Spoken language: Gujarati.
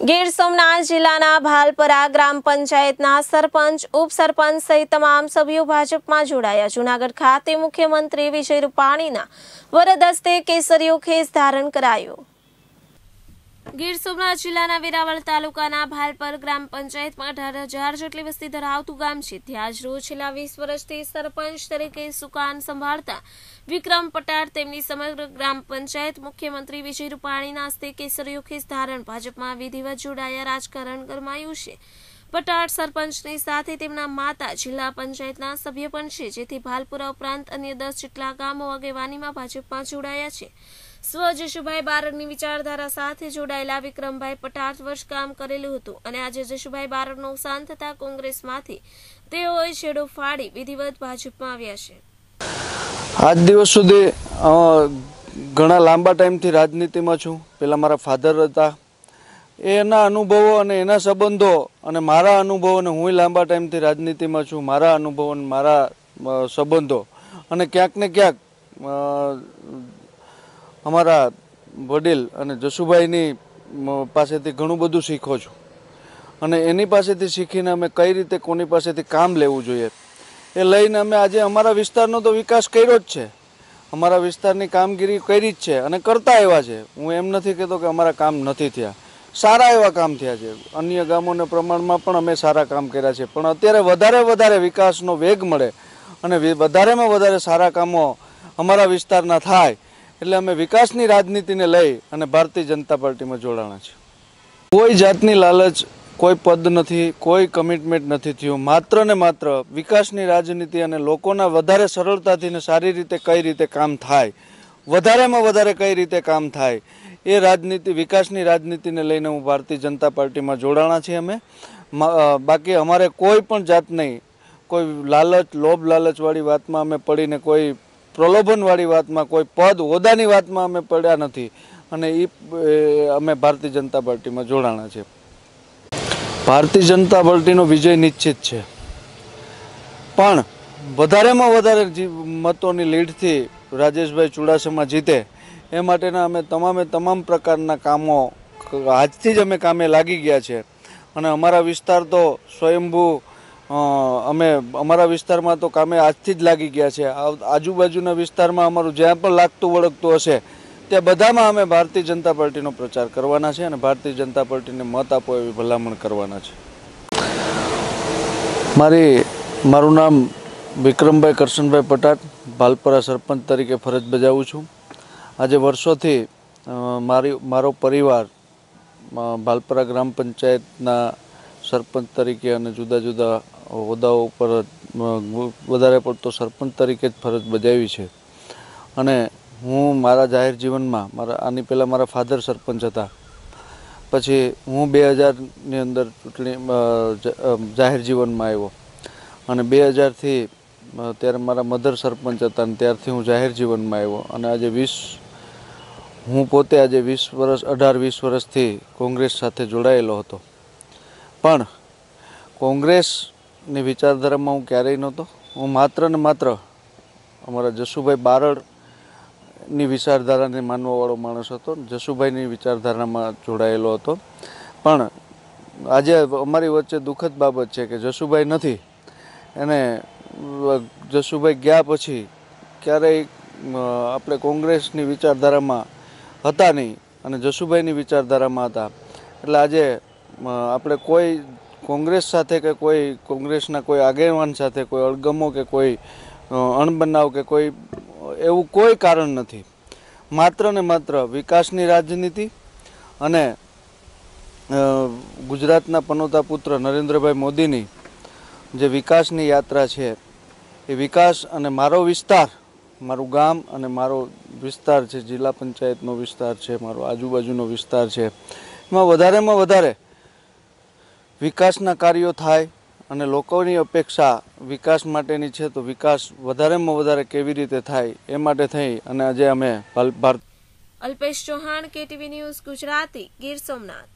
ગીર સોમનાથ જિલ્લાના ભાલપરા ગ્રામ પંચાયતના સરપંચ, ઉપસરપંચ સહિત તમામ સભ્યો ભાજપમાં જોડાયા. જૂનાગઢ ખાતે મુખ્યમંત્રી વિજય રૂપાણીના વરદ હસ્તે કેસરીયો ખેસ ધારણ કરાયો. ગીર સોમનાથ જિલ્લાના વેરાવળ તાલુકાના ભાલપર ગ્રામ પંચાયતમાં અઢાર હજાર જેટલી વસ્તી ધરાવતું ગામ છે. ત્યાં જ રોજ છેલ્લા વીસ વર્ષથી સરપંચ તરીકે સુકાન સંભાળતા વિક્રમ પટાર તેમની સમગ્ર ગ્રામ પંચાયત મુખ્યમંત્રી વિજય રૂપાણીના હસ્તે કેસરીયો ખેસ ધારણ ભાજપમાં વિધિવત જોડાયા રાજકારણ ગરમાયું છે. પટાર સરપંચની સાથે તેમના માતા જિલ્લા પંચાયતના સભ્ય પણ છે, જેથી ભાલપુરા ઉપરાંત અન્ય દસ જેટલા ગામો આગેવાનીમાં ભાજપમાં જોડાયા છે. સ્વ જશુભાઈ બારડની વિચારધારા સાથે જોડાયેલા વિક્રમભાઈ પટાર વર્ષ કામ કરેલું હતું અને આજે જશુભાઈ બારડનું અવસાન થતા કોંગ્રેસમાંથી તેઓએ છેડો ફાડી વિધિવત ભાજપમાં આવ્યા છે. આજ દિવસ સુધી ઘણા લાંબા ટાઈમથી રાજનીતિમાં છું. પહેલાં મારા ફાધર હતા. એના અનુભવો અને એના સંબંધો અને મારા અનુભવો અને હું લાંબા ટાઈમથી રાજનીતિમાં છું. મારા અનુભવો અને મારા સંબંધો. અને ક્યાંક ને ક્યાંક અમારા વડીલ અને જસુભાઈની પાસેથી ઘણું બધું શીખો છું. અને એની પાસેથી શીખીને અમે કઈ રીતે કોની પાસેથી કામ લેવું જોઈએ, એ લઈને અમે આજે અમારા વિસ્તારનો તો વિકાસ કર્યો જ છે. અમારા વિસ્તારની કામગીરી કરી જ છે અને કરતા એવા છે. હું એમ નથી કહેતો કે અમારા કામ નથી થયા. સારા એવા કામ થયા છે. અન્ય ગામોના પ્રમાણમાં પણ અમે સારા કામ કર્યા છે. પણ અત્યારે વધારે વધારે વિકાસનો વેગ મળે અને વધારેમાં વધારે સારા કામો અમારા વિસ્તારના થાય. એટલે અમે વિકાસની રાજનીતિને લઈ અને ભારતીય જનતા પાર્ટીમાં જોડાણા છે. કોઈ જાતની લાલચ, કોઈ પદ નથી, કોઈ કમિટમેન્ટ નથી થયું. માત્ર ને માત્ર વિકાસની રાજનીતિ અને લોકોના વધારે સરળતાથી ને સારી રીતે કઈ રીતે કામ થાય, વધારેમાં વધારે કઈ રીતે કામ થાય, એ રાજનીતિ, વિકાસની રાજનીતિને લઈને હું ભારતીય જનતા પાર્ટીમાં જોડાણા છીએ અમે. બાકી અમારે કોઈ પણ જાતની કોઈ લાલચ, લોભ લાલચવાળી વાતમાં અમે પડીને કોઈ પ્રલોભનવાળી વાતમાં, કોઈ પદ હોદાની વાતમાં અમે પડ્યા નથી અને એ, અમે ભારતીય જનતા પાર્ટીમાં જોડાણા છે. ભારતીય જનતા પાર્ટીનો વિજય નિશ્ચિત છે. પણ વધારેમાં વધારે મતોની લીડથી રાજેશભાઈ ચુડાસમા જીતે, એ માટેના અમે તમામે તમામ પ્રકારના કામો આજથી જ અમે કામે લાગી ગયા છે. અને અમારા વિસ્તાર તો સ્વયંભૂ અમે, અમારા વિસ્તારમાં તો કામે આજથી જ લાગી ગયા છે. આજુબાજુના વિસ્તારમાં અમારું જ્યાં પણ લાગતું વળગતું હશે, ત્યાં બધામાં અમે ભારતીય જનતા પાર્ટીનો પ્રચાર કરવાના છે અને ભારતીય જનતા પાર્ટીને મત આપો એવી ભલામણ કરવાના છે. મારી, મારું નામ વિક્રમભાઈ કરશનભાઈ પટાટ, ભાલપરા સરપંચ તરીકે ફરજ બજાવું છું. આજે વર્ષોથી મારી, મારો પરિવાર ભાલપરા ગ્રામ પંચાયતના સરપંચ તરીકે અને જુદા જુદા હોદ્દાઓ ઉપર વધારે પડતો સરપંચ તરીકે જ ફરજ બજાવી છે. અને હું મારા જાહેર જીવનમાં, મારા, આની પહેલાં મારા ફાધર સરપંચ હતા. પછી હું બે હજારની અંદર ચૂંટણી જાહેર જીવનમાં આવ્યો. અને બે હજારથી ત્યારે મારા મધર સરપંચ હતા અને ત્યારથી હું જાહેર જીવનમાં આવ્યો. અને આજે વીસ, હું પોતે આજે વીસ વર્ષ, અઢાર, વીસ વર્ષથી કોંગ્રેસ સાથે જોડાયેલો હતો. પણ કોંગ્રેસની વિચારધારામાં હું ક્યારેય નહોતો. હું માત્ર ને માત્ર અમારા જસુભાઈ બારડની વિચારધારાને માનવાવાળો માણસ હતો જસુભાઈની વિચારધારામાં જોડાયેલો હતો. પણ આજે અમારી વચ્ચે દુઃખદ બાબત છે કે જસુભાઈ નથી. એને જસુભાઈ ગયા પછી ક્યારેય આપણે કોંગ્રેસની વિચારધારામાં હતા નહીં અને જસુભાઈની વિચારધારામાં હતા. એટલે આજે આપણે કોઈ કોંગ્રેસ સાથે કે કોઈ કોંગ્રેસના કોઈ આગેવાન સાથે કોઈ અણગમો કે કોઈ અણબનાવ કે કોઈ, એવું કોઈ કારણ નથી. માત્ર ને માત્ર વિકાસની રાજનીતિ અને ગુજરાતના પનોતા પુત્ર નરેન્દ્રભાઈ મોદીની જે વિકાસની યાત્રા છે, એ વિકાસ અને મારો વિસ્તાર, મારું ગામ અને મારો વિસ્તાર છે, જિલ્લા પંચાયતનો વિસ્તાર છે, મારો આજુબાજુનો વિસ્તાર છે, એમાં વધારેમાં વધારે વિકાસના કાર્યો થાય અને લોકોની અપેક્ષા વિકાસ માટેની છે, તો વિકાસ વધારેમાં વધારે કેવી રીતે થાય એ માટે થઈ અને આજે અમે ભારત અલ્પેશ ચૌહાણ, કેટીવી ન્યૂઝ ગુજરાતી, ગીર સોમનાથ.